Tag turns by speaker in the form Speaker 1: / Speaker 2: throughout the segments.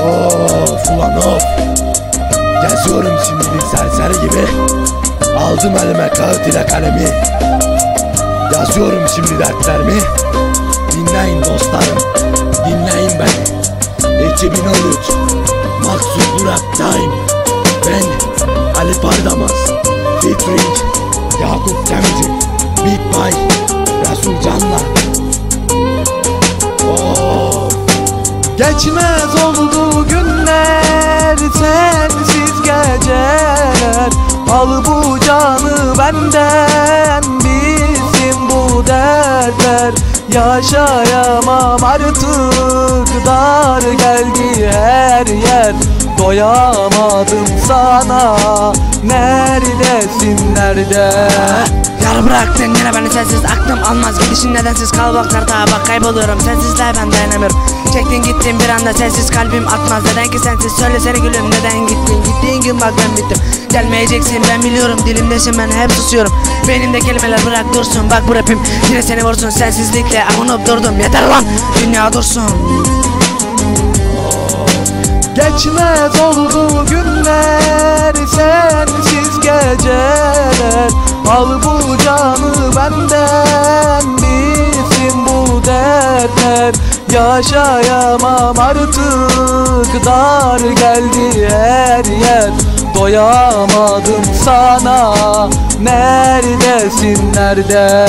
Speaker 1: Of ulan of. Geziyorum şimdi bir serseri gibi. Aldım elime kağıt ile kalemi. Yazıyorum şimdi dertlerimi. Dinleyin dostlarım. Dinleyin beni. 2013 Maksut Burak Time Ben Ali Pardamaz Featuring Yakup
Speaker 2: Geçmez oldu günler sensiz geceler. Al bu canı benden bizim bu dertler. Yaşayamam artık dar geldi her yer. Doyamadım sana neredesin nerede
Speaker 3: Yar bıraktın yine beni sensiz aklım almaz. Gidişin nedensiz kal bak tartağa bak kayboluyorum Sensizler ben dayanamıyorum. Çektin gittin bir anda sensiz kalbim atmaz. Neden ki sensiz? Söyle seni gülüm neden gittin? Gittiğin gün bak ben bittim. Gelmeyeceksin ben biliyorum dilimdesin ben hep susuyorum. Beynimde kelimeler bırak dursun bak bu rapim. Yine seni vursun sensizlikle avunup durdum. Yeter lan dünya dursun.
Speaker 2: Geçmez oldu günler sensiz Al bu canı benden bizim bu dertler. Yaşayamam artık dar geldi her yer. Doyamadım sana neredesin nerede?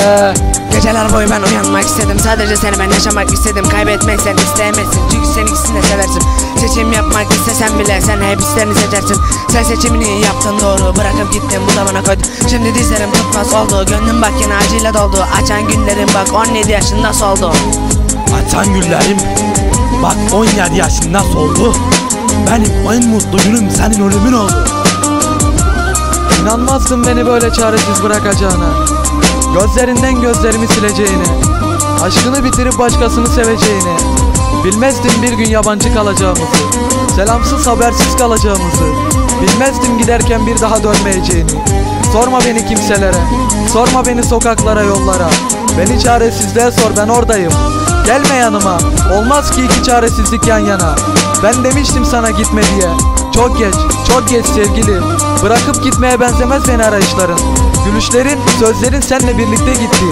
Speaker 3: Geceler boyu ben uyanmak istedim. Sadece seni ben yaşamak istedim. Kaybetmek sen istemezsin Çünkü sen ikisini de seversin. Seçim yapmak istesen bile sen hep hislerini seçersin Sen seçimini yaptın doğru. Bırakıp gittin bu da bana koydu Şimdi dizlerim tutmaz oldu. Gönlüm bak yine acıyla doldu. Açan günlerim bak 17 yaşında soldu.
Speaker 1: Açan güllerim Bak 17 yaşında soldu. Benim en mutlu günüm senin ölümün oldu.
Speaker 2: İnanmazdım beni böyle çaresiz bırakacağına. Gözlerinden gözlerimi sileceğini Aşkını bitirip başkasını seveceğini Bilmezdim bir gün yabancı kalacağımızı Selamsız habersiz kalacağımızı. Bilmezdim giderken bir daha dönmeyeceğini. Sorma beni kimselere Sorma beni sokaklara yollara. Beni çaresizliğe sor ben oradayım. Gelme yanıma Olmaz ki iki çaresizlik yan yana. Ben demiştim sana gitme diye. Çok geç çok geç sevgili. Bırakıp gitmeye benzemez beni arayışların Gülüşlerin sözlerin seninle birlikte gitti.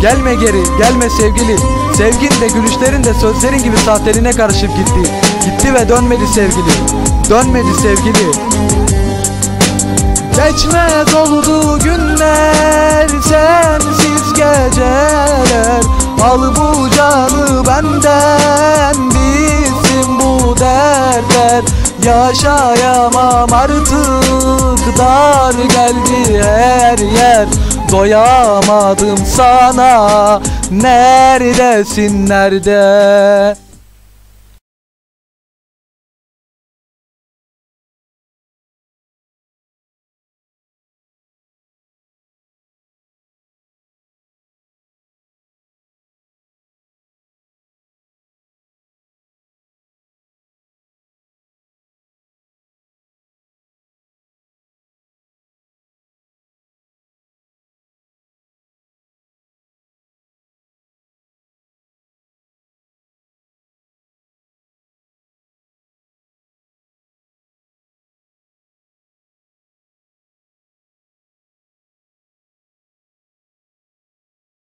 Speaker 2: Gelme geri gelme sevgili. Sevgin de gülüşlerin de sözlerin gibi sahteliğine karışıp gitti. Gitti ve dönmedi sevgili. Dönmedi sevgili. Geçmez oldu günler sensiz geceler. Al bu canı benden bizim bu dertler. Yaşayamam artık dar geldi her yer. Doyamadım sana. Neredesin nerede